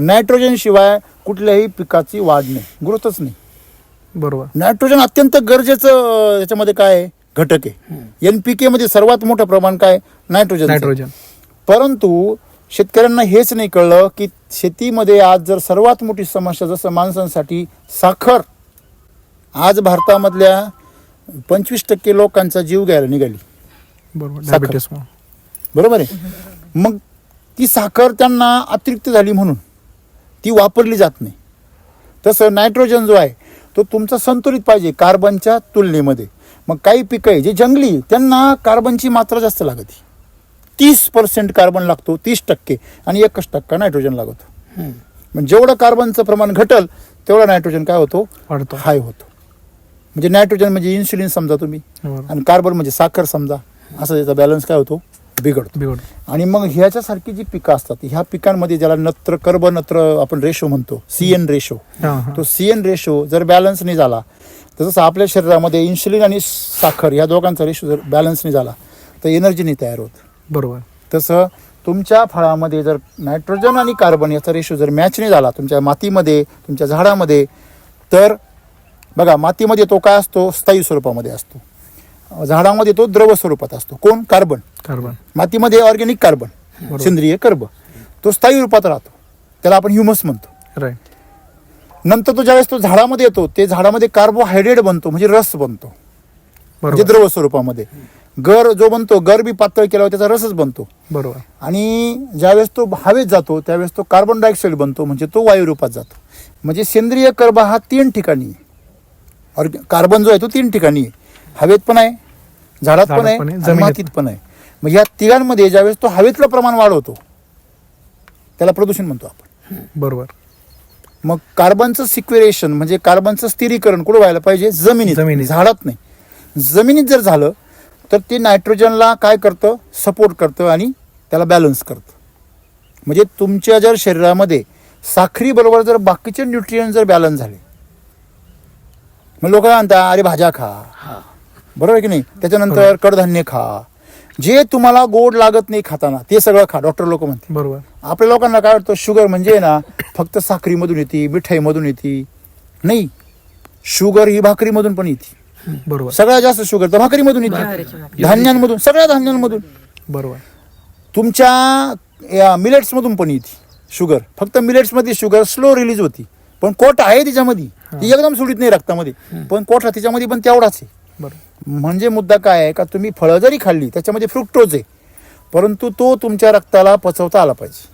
Nitrogen शिवाय कुठल्याही पिकाची वाढ नाही. ग्रोथच नाही. बरोबर. नायट्रोजन अत्यंत गरजेचं याच्यामध्ये काय आहे? घटक आहे. एनपीके मध्ये सर्वात मोठं प्रमाण काय? नायट्रोजन नायट्रोजन परंतु शेतकऱ्यांना हेच नाही कळलं की शेतीमध्ये आज जर सर्वात मोठी समस्या जसं माणसांसाठी साखर. आज भारतामधल्या पंचवीस टक्के लोकांचा जीव घ्यायला निघाली. बरोबर. बरोबर आहे? मग ती साखर त्यांना अतिरिक्त झाली म्हणून. ती वापरली जात नाही. तसं नायट्रोजन जो आहे तो तुमचा संतुलित पाहिजे कार्बनच्या तुलनेमध्ये. मग काही पिकं आहे जे जंगली त्यांना कार्बनची मात्रा जास्त लागते. तीस पर्सेंट कार्बन लागतो तीस टक्के आणि एकच टक्का नायट्रोजन लागतो. मग जेवढं कार्बनचं प्रमाण घटल तेवढं नायट्रोजन काय होतो? वाढतो. हाय होतो. म्हणजे नायट्रोजन म्हणजे इन्सुलिन समजा तुम्ही. आणि कार्बन म्हणजे साखर समजा. असं त्याचा बॅलन्स काय होतो? बिघडतो. बिघड आणि मग ह्याच्यासारखी जी पिकं असतात ह्या पिकांमध्ये ज्याला नत्र कर्ब नत्र आपण रेशो म्हणतो सी एन रेशो तो सी एन रेशो जर बॅलन्स नाही झाला जसं आपल्या शरीरामध्ये इन्सुलिन आणि साखर या दोघांचा रेशो जर बॅलन्स नाही झाला तर एनर्जी नाही तयार होत. बरोबर. तसं तुमच्या फळामध्ये जर नायट्रोजन आणि कार्बन याचा रेशो जर मॅच नाही झाला तुमच्या मातीमध्ये तुमच्या झाडामध्ये तर बघा मातीमध्ये तो काय असतो? स्थायी स्वरूपामध्ये असतो. झाडामध्ये तो द्रव स्वरूपात असतो. कोण? कार्बन. कार्बन. मातीमध्ये ऑर्गॅनिक कार्बन सेंद्रिय कर्ब. तो स्थायी रूपात राहतो. त्याला आपण ह्युमस म्हणतो. राईट नंतर तो ज्यावेळेस तो झाडामध्ये येतो ते झाडामध्ये कार्बोहायड्रेट बनतो म्हणजे रस बनतो. म्हणजे द्रव स्वरूपामध्ये. गर जो बनतो गर बी पातळ केल्यावर त्याचा रसच बनतो. बरोबर. आणि ज्यावेळेस तो हवेत जातो त्यावेळेस तो कार्बन डायऑक्साईड बनतो म्हणजे तो वायू रूपात जातो. म्हणजे सेंद्रिय कर्ब हा तीन ठिकाणी आहे. ऑर्ग कार्बन जो आहे तो तीन ठिकाणी आहे. हवेत पण आहे झाडात पण झाडात आहे पण आहे, आणि जमिनीत मातीत पण. आहे. मग या तिघांमध्ये ज्यावेळेस तो हवेतलं प्रमाण वाढवतो त्याला प्रदूषण म्हणतो आपण. बरोबर. मग कार्बनचं सिक्वेरेशन म्हणजे कार्बनचं स्थिरीकरण कुठं व्हायला पाहिजे? जमिनीत. जमिनीत. झाडात नाही. जमिनीत जर झालं तर ते नायट्रोजनला काय करतं? सपोर्ट करतं आणि त्याला बॅलन्स करतं. म्हणजे तुमच्या जर शरीरामध्ये साखरी बरोबर जर बाकीचे न्यूट्रियन जर बॅलन्स झाले मग लोक म्हणतात अरे भाज्या खा. बरोबर आहे की नाही? त्याच्यानंतर कडधान्य खा. जे तुम्हाला गोड लागत नाही खाताना ते सगळं खा. डॉक्टर लोक म्हणते बरोबर. आपल्या लोकांना काय वाटतं? शुगर म्हणजे ना फक्त साखरीमधून येते मिठाईमधून येते. नाही. शुगर ही भाकरीमधून पण येते. बरोबर. सगळ्यात जास्त शुगर तर भाकरीमधून येते. धान्यांमधून सगळ्या धान्यांमधून. बरोबर. तुमच्या मिलेट्समधून पण येते शुगर. फक्त मिलेट्समध्ये शुगर स्लो रिलीज होती. पण कोट आहे त्याच्यामध्ये ती एकदम सुडीत नाही रक्तामध्ये. पण कोटा त्याच्यामध्ये पण तेवढाच आहे. म्हणजे मुद्दा काय आहे का तुम्ही फळं जरी खाल्ली त्याच्यामध्ये फ्रुक्टोज आहे परंतु तो तुमच्या रक्ताला पचवता आला पाहिजे.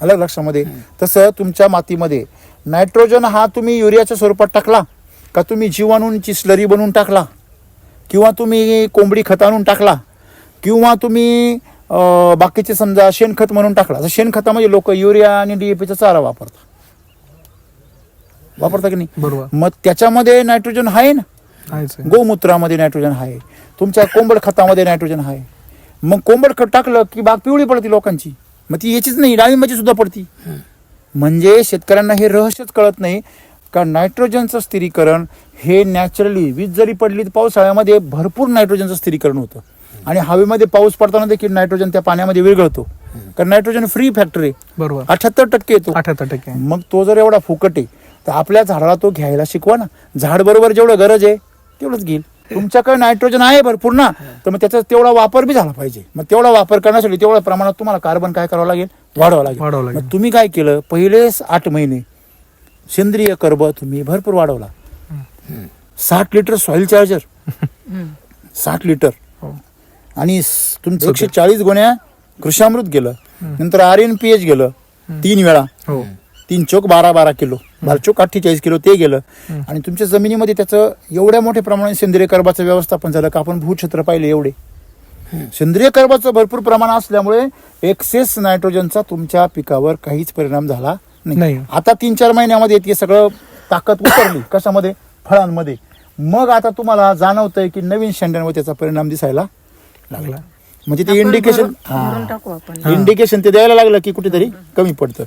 आलं लक्षामध्ये? तसं तुमच्या मातीमध्ये नायट्रोजन हा तुम्ही युरियाच्या स्वरूपात टाकला का तुम्ही जीवाणूंची स्लरी बनवून टाकला? किंवा तुम्ही कोंबडी खत आणून टाकला? किंवा तुम्ही बाकीचे समजा शेणखत म्हणून टाकला? तर शेणखतामध्ये लोक युरिया आणि डीएपीचा चारा वापरतात. वापरता की नाही? बरोबर. मग त्याच्यामध्ये नायट्रोजन आहे ना? आहे. गोमूत्रामध्ये नायट्रोजन आहे. तुमच्या कोंबड खतामध्ये नायट्रोजन आहे. मग कोंबड खत टाकलं की बाग पिवळी पडते लोकांची. मग ती याचीच नाही डाळिंबाची सुद्धा पडती. म्हणजे शेतकऱ्यांना हे रहस्यच कळत नाही का नायट्रोजनचं स्थिरीकरण हे नॅचरली वीज जरी पडली तर पावसाळ्यामध्ये भरपूर नायट्रोजनचं स्थिरीकरण होतं. आणि हवेमध्ये पाऊस पडताना देखील नायट्रोजन त्या पाण्यामध्ये विरघळतो. कारण नायट्रोजन फ्री फॅक्टर आहे. बरोबर. अठ्याहत्तर टक्के येतो. अठ्याहत्तर टक्के. मग तो जर एवढा फुकट आहे तर आपल्या झाडाला तो घ्यायला शिकवा ना. झाड बरोबर जेवढं गरज आहे तेवढंच घेईल. तुमच्याकडे नायट्रोजन आहे भरपूर ना तर मग त्याचा तेवढा वापर बी झाला पाहिजे. मग तेवढा वापर करण्यासाठी तेवढ्या प्रमाणात तुम्हाला कार्बन काय करावं लागेल? वाढवावं लागेल. वाढवावं लागेल. मग तुम्ही काय केलं? पहिले आठ महिने सेंद्रिय कर्ब तुम्ही भरपूर वाढवला. साठ लिटर सॉइल चार्जर साठ लिटर. आणि तुमचं एकशे चाळीस गोण्या कृषामृत गेलं. नंतर आर एन पी एच गेलं. तीन वेळा. हो. तीन चोक बारा बारा किलो. बारा चोक अठ्ठेचाळीस किलो ते गेलं. आणि तुमच्या जमिनीमध्ये त्याचं एवढ्या मोठ्या प्रमाणात सेंद्रिय कर्बाचं व्यवस्थापन झालं का आपण भूक्षेत्र पाहिले एवढे. सेंद्रिय कर्बाचं भरपूर प्रमाण असल्यामुळे एक्सेस नायट्रोजनचा तुमच्या पिकावर काहीच परिणाम झाला नाही. आता तीन चार महिन्यामध्ये ते सगळं ताकद उतरली. कशामध्ये? फळांमध्ये. मग आता तुम्हाला जाणवतंय की नवीन शेंड्यांवर त्याचा परिणाम दिसायला लागला. म्हणजे ते इंडिकेशन इंडिकेशन ते द्यायला लागलं की कुठेतरी कमी पडतं.